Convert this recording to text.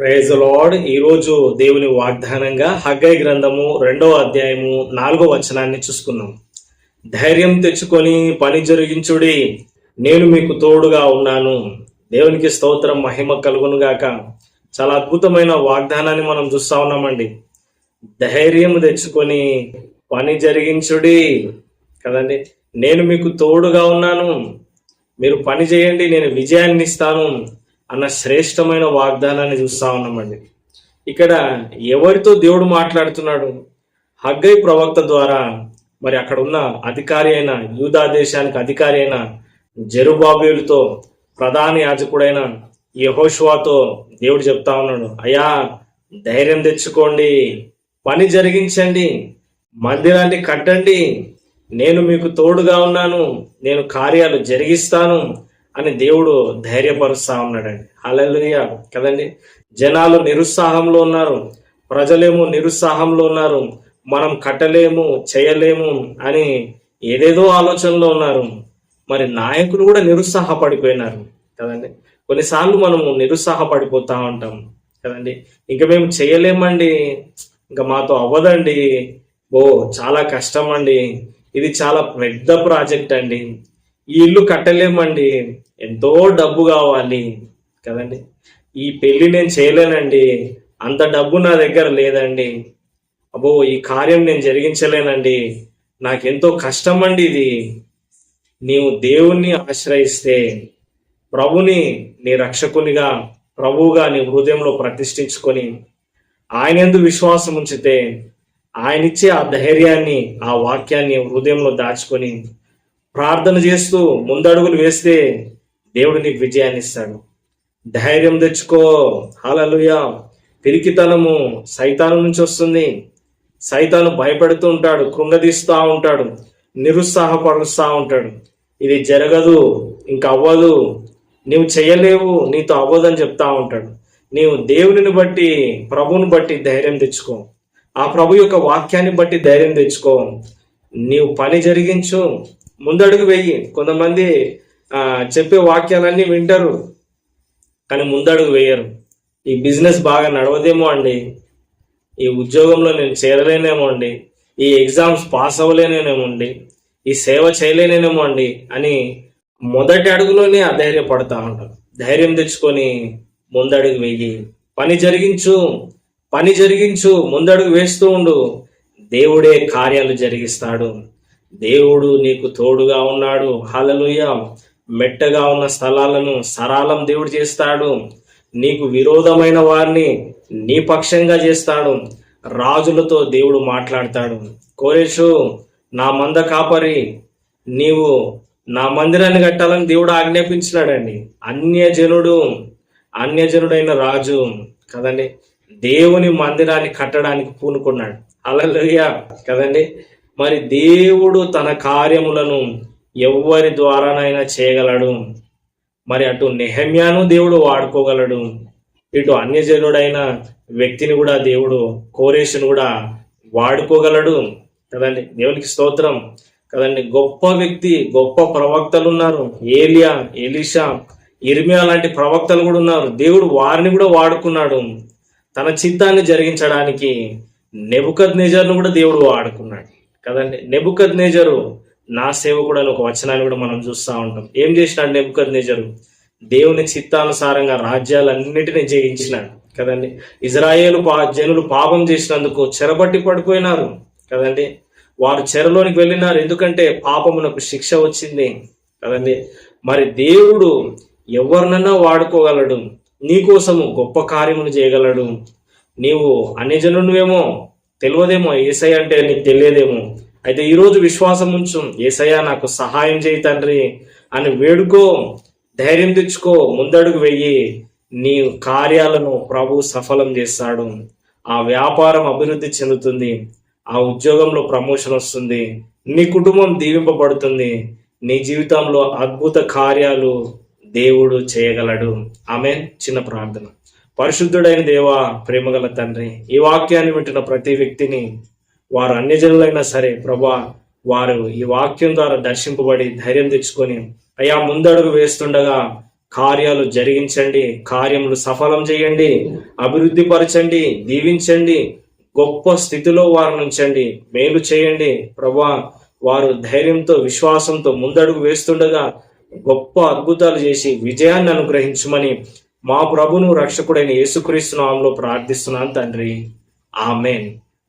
Praise lord ఈరోజు దేవుని వాగ్దానంగా Haggai గ్రంథము రెండవ అధ్యాయము నాలుగో వచనాన్ని చూసుకున్నాం. ధైర్యం తెచ్చుకొని పని జరిగించుడి. నేను మీకు తోడుగా ఉన్నాను. దేవునికి స్తోత్రం మహిమ కలుగునుగాక చాలా అద్భుతమైన వాగ్దానాన్ని మనం చూస్తా ఉన్నామండి. ధైర్యం తెచ్చుకొని పని జరిగించుడి. కదండి? నేను మీకు తోడుగా ఉన్నాను. మీరు పని చేయండి నేను విజయాన్ని ఇస్తాను. అన్న శ్రేష్టమైన వాగ్దానాన్ని చూస్తా ఉన్నామండి. ఇక్కడ ఎవరితో దేవుడు మాట్లాడుతున్నాడు? హగ్గై ప్రవక్త ద్వారా మరి అక్కడ ఉన్న అధికారి అయిన యూదా దేశానికి అధికారి అయిన జెరుబాబేలుతో ప్రధాన యాజకుడైన యహోషువాతో దేవుడు చెప్తా ఉన్నాడు అయ్యా ధైర్యం తెచ్చుకోండి పని జరిగించండి మందిరాన్ని కట్టండి నేను మీకు తోడుగా ఉన్నాను నేను కార్యాలు జరిగిస్తాను అని దేవుడు ధైర్యపరుస్తా ఉన్నాడండి. హల్లెలూయ. కదండి? జనాలు నిరుత్సాహంలో ఉన్నారు. ప్రజలేమో నిరుత్సాహంలో ఉన్నారు. మనం కట్టలేము చేయలేము అని ఏదేదో ఆలోచనలో ఉన్నారు. మరి నాయకులు కూడా నిరుత్సాహపడిపోయినారు. కదండి? కొన్నిసార్లు మనము నిరుత్సాహపడిపోతా ఉంటాం. కదండి? ఇంకా మేము చేయలేమండి. ఇంకా మాతో అవ్వదండి. ఓ చాలా కష్టం అండి ఇది చాలా పెద్ద ప్రాజెక్ట్ అండి. ఈ ఇల్లు కట్టలేమండి. ఎంతో డబ్బు కావాలి కదండి. ఈ పెళ్ళి నేను చేయలేనండి. అంత డబ్బు నా దగ్గర లేదండి. అబ్బో ఈ కార్యం నేను జరిగించలేనండి. నాకెంతో కష్టం అండి ఇది. నీవు దేవుణ్ణి ఆశ్రయిస్తే ప్రభుని నీ రక్షకునిగా ప్రభువుగా నీ హృదయంలో ప్రతిష్ఠించుకొని ఆయన ఎందు విశ్వాసం ఉంచితే ఆయనిచ్చే ఆ ధైర్యాన్ని ఆ వాక్యాన్ని హృదయంలో దాచుకొని ప్రార్థన చేస్తూ ముందడుగులు వేస్తే దేవుడు నీకు విజయాన్ని ఇస్తాడు ధైర్యం తెచ్చుకో. హాలలుయ పిరికితనము సైతాను నుంచి వస్తుంది. సైతాను భయపెడుతూ ఉంటాడు కృంగదీస్తూ ఉంటాడు నిరుత్సాహపరుస్తూ ఉంటాడు. ఇది జరగదు ఇంక అవ్వదు. నీవు చేయలేవు నీతో అవ్వదని చెప్తా ఉంటాడు. నీవు దేవునిని బట్టి ప్రభువుని బట్టి ధైర్యం తెచ్చుకో. ఆ ప్రభు యొక్క వాక్యాన్ని బట్టి ధైర్యం తెచ్చుకో. నీవు పని జరిగించు. ముందడుగు వెయ్యి కొంతమంది చెప్పే వాక్యాలన్నీ వింటారు కానీ ముందడుగు వేయరు. ఈ బిజినెస్ బాగా నడవదేమో అండి. ఈ ఉద్యోగంలో నేను చేరలేనేమో అండి. ఈ ఎగ్జామ్స్ పాస్ అవ్వలేనేమో అండి. ఈ సేవ చేయలేనేమో అండి అని మొదటి అడుగులోనే అధైర్యపడతా ఉంటారు. ధైర్యం తెచ్చుకొని ముందడుగు వెయ్యి పని జరిగించు పని జరిగించు ముందడుగు వేస్తూ ఉండు. దేవుడే కార్యాలు జరిగిస్తాడు. దేవుడు నీకు తోడుగా ఉన్నాడు. హలలుయ మెట్టగా ఉన్న స్థలాలను సరాలం దేవుడు చేస్తాడు. నీకు విరోధమైన వారిని నీ పక్షంగా చేస్తాడు. రాజులతో దేవుడు మాట్లాడతాడు. కోరేషు నా మంద కాపరి నీవు నా మందిరాన్ని కట్టాలని దేవుడు ఆజ్ఞాపించినాడండి. అన్యజనుడు అన్యజనుడైన రాజు కదండి. దేవుని మందిరాన్ని కట్టడానికి పూనుకున్నాడు. అలలుయ కదండి. మరి దేవుడు తన కార్యములను ఎవరి ద్వారానైనా చేయగలడు. మరి అటు నెహమ్యాను దేవుడు వాడుకోగలడు. ఇటు అన్యజనుడైన వ్యక్తిని కూడా దేవుడు కోరేషును కూడా వాడుకోగలడు. కదండి దేవునికి స్తోత్రం. కదండి గొప్ప వ్యక్తి గొప్ప ప్రవక్తలు ఉన్నారు. ఏలియా ఎలిషా ఇర్మియా లాంటి ప్రవక్తలు కూడా ఉన్నారు. దేవుడు వారిని కూడా వాడుకున్నాడు. తన చిత్తాన్ని జరిగించడానికి నెబుకద్ నేజర్ను కూడా దేవుడు వాడుకున్నాడు. కదండి. నెబుకద్ నేజరు నా సేవకుడు అని ఒక వచనాన్ని కూడా మనం చూస్తూ ఉంటాం. ఏం చేసినాడు నెబుకద్ నేజరు దేవుని చిత్తానుసారంగా రాజ్యాలన్నిటిని జయించినాడు. కదండి. ఇజ్రాయేలు పా జనులు పాపం చేసినందుకు చెరబట్టి పడిపోయినారు. కదండి. వారు చెరలోనికి వెళ్ళినారు. ఎందుకంటే పాపమునకు శిక్ష వచ్చింది. కదండి. మరి దేవుడు ఎవరినన్నా వాడుకోగలడు. నీకోసము గొప్ప కార్యములు చేయగలడు. నీవు అన్యజనువేమో తెలియదేమో. ఏసై అంటే నీకు తెలియదేమో. అయితే ఈరోజు విశ్వాసం ఉంచు. ఏసయ్య నాకు సహాయం చేయి తండ్రి. అని వేడుకో ధైర్యం తెచ్చుకో ముందడుగు వెయ్యి నీ కార్యాలను ప్రభు సఫలం చేస్తాడు. ఆ వ్యాపారం అభివృద్ధి చెందుతుంది. ఆ ఉద్యోగంలో ప్రమోషన్ వస్తుంది. నీ కుటుంబం దీవింపబడుతుంది. నీ జీవితంలో అద్భుత కార్యాలు దేవుడు చేయగలడు. ఆమె చిన్న ప్రార్థన. పరిశుద్ధుడైన దేవా ప్రేమగల తండ్రి ఈ వాక్యాన్ని వింటున్న ప్రతి వ్యక్తిని వారు అన్ని జనులైనా సరే ప్రభా వారు ఈ వాక్యం ద్వారా దర్శింపబడి ధైర్యం తెచ్చుకొని అయ్యా ముందడుగు వేస్తుండగా కార్యాలు జరిగించండి కార్యములు సఫలం చేయండి అభివృద్ధి పరచండి దీవించండి గొప్ప స్థితిలో వారు నుంచండి మేలు చేయండి. ప్రభా వారు ధైర్యంతో విశ్వాసంతో ముందడుగు వేస్తుండగా గొప్ప అద్భుతాలు చేసి విజయాన్ని అనుగ్రహించమని మా ప్రభును రక్షకుడైన యేసుక్రీస్తు నామంలో ప్రార్థిస్తున్నాను తండ్రి. ఆమెన్.